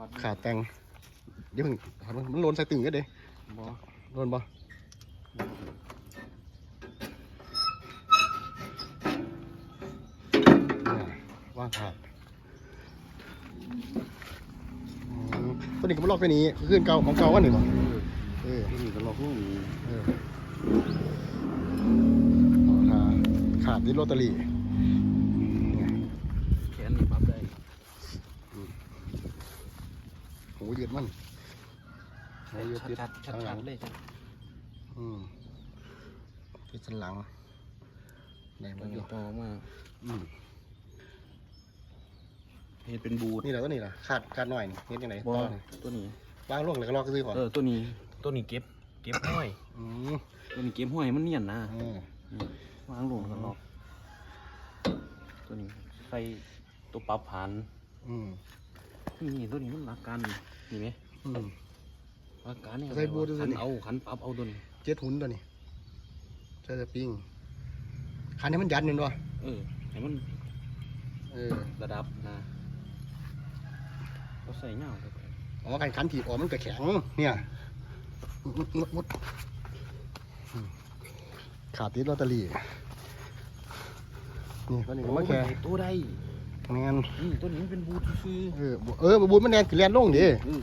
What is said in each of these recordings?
อดขาดแต่งเดี๋ยวเพิ่งถอดมันมันโลนใส่ตึงกันเด้บ่โลนบ่เนี่ยว่างขาดอืมตัวนี้ก็มาลอกไปนี้ขึ้นเก่าของเก่าวันนี้บ่เออที่นี่ก็ล็อกลูกนี้เออเอาขาขาดที่ลอตเตอรี่เนี่ย แขนนี่ปรับได้ หูยืดมันหูยืดชัดติดชัดชัดข้างหลัชังดเลยชัดอืมติดสันหลังไหนตัมัวนอนี้ยู่ต่อมาอืมเฮ็ดเป็นบูทนี่แหละตัวนี้ล่ะขาดขาดหน่อยนี่เห็นยังไงบ่ต่อนี่ตัวนี้วางลงแล้วก็ลอกซื้อก่อนเออตัวนี้ตัวนี้เก็บ เก็บห้อยอืมตัวนี้เก็บห้อยมันเนียนนะเออวางลงแล้วก็ล็อกตัวนี้ใส่ตัวปรับผ่านอืม นี่ตัวนี้มันหลักการนี่นี่ไหมอืม หลักการนี่ใส่บูทด้วยสิ ขันเอาขันปรับเอาตัวนี้ เจ็ดหุ่นตัวนี้ใช่จะปิ้งคันนี้มันยันเห็นป่ะเออให้มันเออระดับนะเราใส่เงาเข้าไปอ๋อคันคันถีบออกมันก็แข็ง เนี่ยมุดมุดมุดอืมขาดติดลอตเตอรี่นี่ตัวนี้ก็มาแค่โอ้ยตัวใด แมนนี่ตัวนี้มันเป็นบูทคือเออบ่เออบูดมันแนนคือแลนลงดิเออ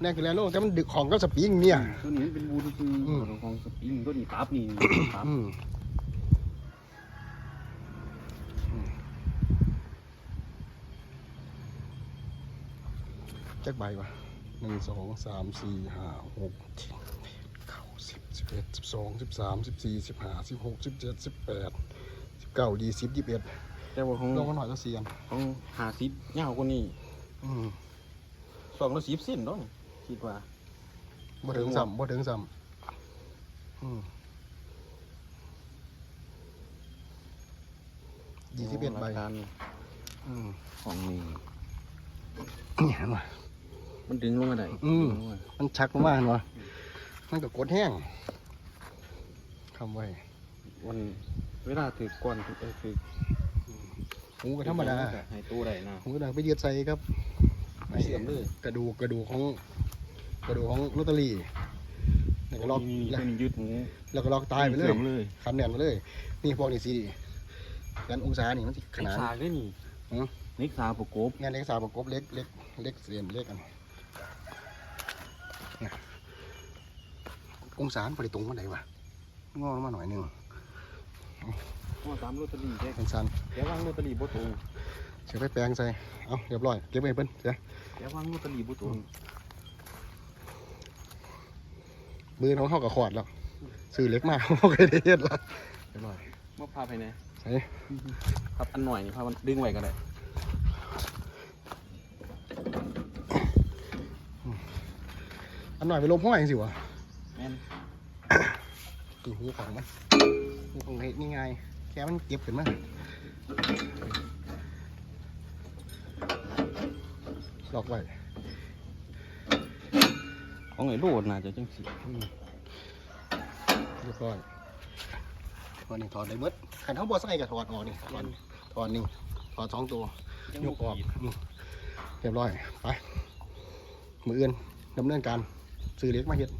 แนนคือแลนลงแต่มันดึกของก็สปริงเนี่ย ตัวนี้มันเป็นบูทคืออืมของของสปริงตัวนี้ปรับนี่ปรับอืมอืมจักใบวะหนึ่งสองสามสี่ห้าหกเจ็ดแปดเก้าสิบสิบเอ็ดสิบสองสิบสามสิบสี่สิบห้าสิบหกสิบเจ็ดสิบแปดสิบเก้ายี่สิบยี่สิบเอ็ด แต่ว่าของลองกันหน่อยก็เสียนของหาซิปเงากว่านี้อืมสองร้อยสิบเส้นเนาะคิดว่าบ่ถึงซ้ำบ่ถึงซ้ำอืมยี่สิบเอ็ดใบหลักการอืมของนี่นี่เห็นไหมมันดึงลงมาได้อืมดึงลงามันชักลงมาเห็นไหมมันก็กดแห้งทำไว้วันเวลาถือก้อนถือเออถือ หูก็ธรรมดาให้ตู้ได้นะหูก็ดังไปยืดใส่ครับเสียมเลยกระดูกกระดูกของกระดูกของลอตเตอรี่แล้วก็ลอกนี่แล้วเป็นยึดหมูแล้วก็ลอกตายไปเลยสีมเลยคันแน่นไปเลยนี่พวกนี้สิกันองศานี่มันสิขขนานาดดซาด้วยนี่หือนิกซาประกบงานเล็กสาวประกบเล็กเล็กเล็กเสียมเล็กกันเนี่ยองศามันไปตรงมาไหนวะงอลงมาหน่อยหนึง ว่าตามลอตเตอรี่แค่เป็นสันเดี๋ยววางลอตเตอรี่บ่ตรงเสียไปแปลงใส่ เอาเรียบร้อย เก็บไว้เพิ่นเสียเดี๋ยววางลอตเตอรี่บ่ตรงมือเขาเข้ากับขวดแล้วซื้อเล็กมากโอเคได้เฮ็ดแล้วเรียบร้อยมาพาไปไหนใส่พับอันหน่อยนี่พามันดึงไว้ก็ได้อันหน่อยไปลบห้อยจังสิวะแม่นตีหูของมันหูของเฮ็ดนี่ไง แค่มันเก็บขึ้นมาล็อกไว้ของไอ้โลดน่าจะจังสิอืมเรียบร้อยวันนี้ถอดได้เบิดขันเขาบ่ใส่กับถอดออกนี่ถอดถอดนี่ถอดสองตัวยกออกอืมเรียบร้อยไปมืออื่นดำเนินการซื้อเล็กมาเฮ็ด